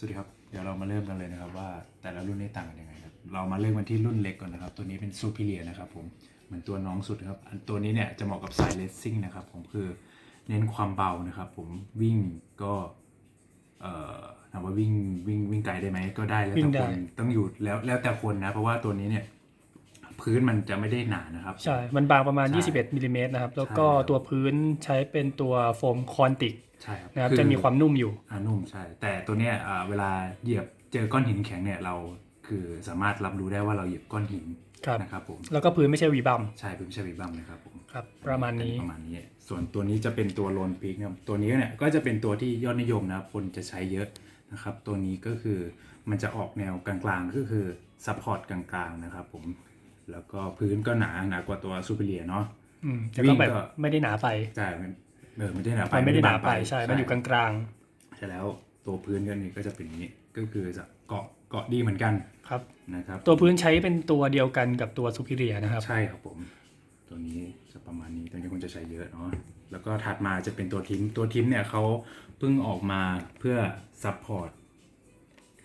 สวัสดีครับ เดี๋ยวเรามาเริ่มกันเลยนะครับ ว่าแต่ละรุ่นนี้ต่างกันยังไงครับ เรามาเริ่มกันที่รุ่นเล็กก่อนนะครับ ตัวนี้เป็นซูเปอร์เลียนะครับผม เหมือนตัวน้องสุดครับ อันตัวนี้เนี่ยจะเหมาะกับสายเลสซิ่งนะครับผมคือเน้นความเบานะครับผมวิ่งก็เอ่อถามว่าวิ่งวิ่งวิ่งไกลได้ไหมก็ได้แล้ววิ่แต่งได้ คนต้องอยู่แล้วแล้วแต่คนนะ เพราะว่าตัวนี้เนี่ยพื้นมันจะไม่ได้หนานะครับ ใช่ มันบางประมาณ ใช่21มิลลิเมตรนะครับ แล้วก็ใช่ครับ ตัวพื้นใช้เป็นตัวโฟมคอนติก ใช่ครับนะครับอจะมีความนุ่มอยู่ อ่านุ่มใช่ แต่ตัวเนี้ยอ่าเวลาเหยียบเจอก้อนหินแข็งเนี่ยเราคือสามารถรับรู้ได้ว่าเราเหยียบก้อนหินครับ นะครับผมแล้วก็พื้นไม่ใช่วีบัมใช่เป็นใช่วิบัมนะครับผมครับ ประมาณนี้ ประมาณนี้ ส่วนตัวนี้จะเป็นตัวโลนพิกนะครับตัวนี้เนี่ยก็จะเป็นตัวที่ยอดนิยมนะครับคนจะใช้เยอะนะครับ ตัวนี้ก็คือมันจะออกแนวกลางๆก็คือซัพพอร์ตกลางๆนะครับผมแล้วก็พื้นก็หนาหนากว่าตัวซูเปอร์เลียเนาะ อืมแต่ก็ แบบวิ่งก็ไม่ได้หนาไป ใช่มัน เออไม่ได้หนาไปมันไม่ได้หนาไปบงใช่ มันอยู่กลางใช่แล้วตัวพื้นก็นี่ก็จะเป็นอย่างนี้ก็คือจะเกาะเกาะดีเหมือนกันๆครับนะครับตัวพื้นใช้เป็นตัวเดียวกันกับตัวซูพิเรียนะครับ ใช่ครับผม ตัวนี้จะประมาณนี้ตัวนี้คนจะใช้เยอะเนาะแล้วก็ถัดมาจะเป็นตัวทิมตัวทิมเนี่ยเขาเพิ่งออกมาเพื่อซัพพอร์ต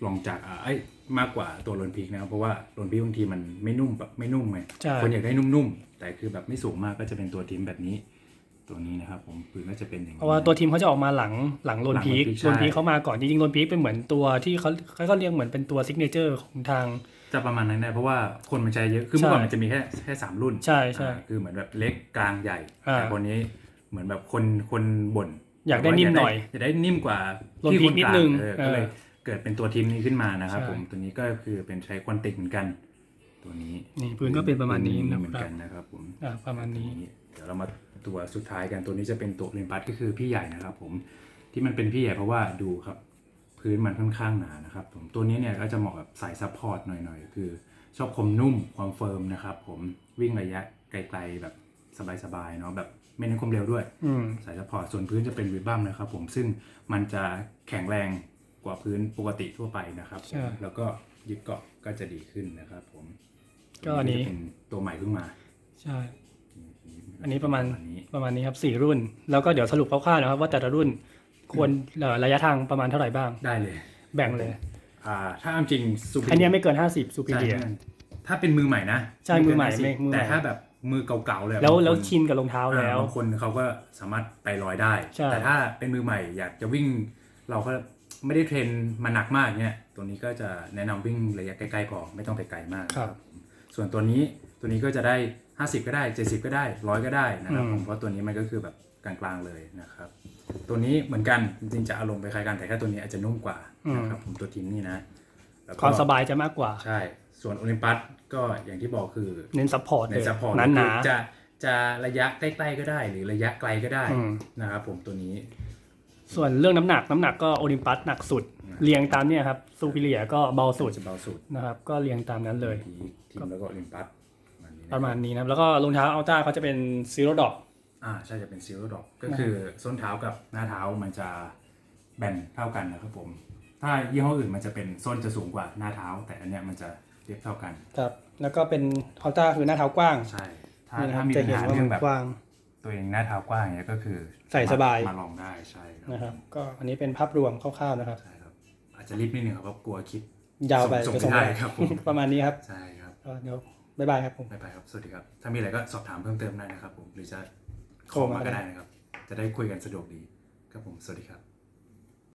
ลองจากอ่าไอ้ยมากกว่าตัวโลนพีกนะครับเพราะว่าโลนพีกบางทีมันไม่นุ่มแบบไม่นุ่มไงใช่คนอยากได้นุ่มๆแต่คือแบบไม่สูงมากก็จะเป็นตัวทิมแบบนี้ ตัวนี้นะครับผมพื้นก็จะเป็นอย่างเพนี้ราะว่าตัวทีมเขาจะออกมาหลังหลังโลนหลังพีค Lone Peak ใช่โลนพีคเขามาก่อนจริงๆโลนพีคเป็นเหมือนตัวที่เขาเขาก็เรียกเหมือนเป็นตัวซิกเนเจอร์ของทางจะประมาณนั้นได้เพราะว่าคนมันใช้เยอะคือเมื่อก่อนใช่มันจะมีแค่แค่สามรุ่นใช่ใช่อ่าคือเหมือนแบบเล็กกลางใหญ่อ่าแต่คนนี้เหมือนแบบคนคนบ่นอยากได้ว่นิ่มหน่อยอยากได้นิ่มกว่าลดที่พีคคนกนิดลางนึงเออเออก็เลยเกิดเป็นตัวทีมนี้ขึ้นมานะครับใช่ผมตัวนี้ก็คือเป็นใช้ควันติกเหมือนกัน ตัวนี้นี่พื้นก็เป็นประมาณนี้นะเหมือนครักับนนะครับผมอ่าประมาณนี้ เดี๋ยวเรามาตัวสุดท้ายกันตัวนี้จะเป็นตัวลิมปัสก็คือพี่ใหญ่นะครับ ผมที่มันเป็นพี่ใหญ่เพราะว่าดูครับ พื้นมันค่อนข้างหนานะครับ ผมตัวนี้เนี่ยก็จะเหมาะกับสายซัพพอร์ตหน่อยๆ คือ ชอบความนุ่มความเฟิร์มนะครับ ผมวิ่งระยะไกลๆแบบสบายๆเนาะแบบไม่เน้นความเร็วด้วยอืมสายซัพพอร์ตส่วนพื้นจะเป็นวิบัมนะครับ ผมซึ่งมันจะแข็งแรงกว่าพื้นปกติทั่วไปนะครับผมใช่แล้วก็ยึดเกาะก็จะดีขึ้นนะครับผม ก็อันนี้ จะเป็นตัวใหม่เพิ่งมาใช่ อันนี้ประมาณอันนี้ประมาณนี้ครับสี่รุ่น แล้วก็เดี๋ยวสรุปคร่าวๆนะครับ ว่าแต่ละรุ่นควรเอ่อระยะทางประมาณเท่าไหร่บ้าง ได้เลย แบ่งเลย อ่า ถ้าเอาจริงซูอันเนี้ยไม่เกิน 50ซูพิใช่เรียถ้าเป็นมือใหม่นะใช่มือใหม่ไเกินไม่มือใหม่ แต่ถ้าแบบมือเก่าๆเลยแล้วบางคนแล้วชินกับรองเท้าอ่าแล้ว บางคนเขาก็สามารถไปลอยได้ ใช่ แต่ถ้าเป็นมือใหม่อยากจะวิ่ง เราก็ไม่ได้เทรนมาหนักมากเนี่ยตัวนี้ก็จะแนะนำวิ่งระยะใกล้ๆพอไม่ต้องไปไกลมาก ครับ ส่วนตัวนี้ตัวนี้ก็จะได้ 50 ก็ได้ 70 ก็ได้ร้อยก็ได้นะครับอืมผมเพราะตัวนี้มันก็คือแบบกลางๆเลยนะครับ ตัวนี้เหมือนกันจริงๆจะอารมณ์ไปคล้ายกันแต่แค่ตัวนี้อาจจะนุ่มกว่านะครับผมตัวทีมนี่นะแล้วก็ความสบายจะมากกว่าใช่ ส่วนโอลิมปัสก็อย่างที่บอกคือเน้นซัพพอร์ตในเลยซัพพอร์ตหนาจะจะระยะใกล้ๆก็ได้ หรือระยะไกลก็ได้อืมนะครับผมตัวนี้ๆส่วนเรื่องน้ำหนักน้ำหนักก็โอลิมปัสหนักสุด เรียงตามเนี่ยครับซูพิเรียก็เบาสุดจะเบาสุดนะครับ ก็เรียงตามนั้นเลย ทีทีมแล้วก็โอลิมปัสประมาณนี้นประมาณนี้นะครับ แล้วก็รองเท้าอัลต้าเขาจะเป็นซีโร่ดอกอ่าใช่จะเป็นซีโร่ดอกก็คือส้นเท้ากับหน้าเท้ามันจะแบนเท่ากันนะครับผม ถ้ายี่ห้ออื่นมันจะเป็นส้นจะสูงกว่าหน้าเท้า แต่อันเนี้ยมันจะเรียบเท่ากันครับ แล้วก็เป็นอัลต้าคือหน้าเท้ากว้างใช่ถ้านี่นะคถ้ารับมีจะปัญเห็นหาว่าเรื่มัองนแบบกว้างตัวเองหน้าเท้ากว้างอย่างเงี้ยก็คือใส่สบายมาลองได้ใช่ครับนะครับ ก็อันนี้เป็นภาพรวมคร่าวๆนะครับใช่ครับอาจจะรีบนิดนึงครับเพราะกลัวคลิปยาวไปส่งไปไม่ส่งได้ไปครับผมประมาณนี้ครับใช่ครับ ก็เดี๋ยวบ๊ายบายครับผม ไปไปครับสวัสดีครับ ถ้ามีอะไรก็สอบถามเพิ่มเติมได้นะครับผมหรือจะโทขรอมามาก็ก็ได้ได้นะครับ จะได้คุยกันสะดวกดีครับผมสวัสดีครับ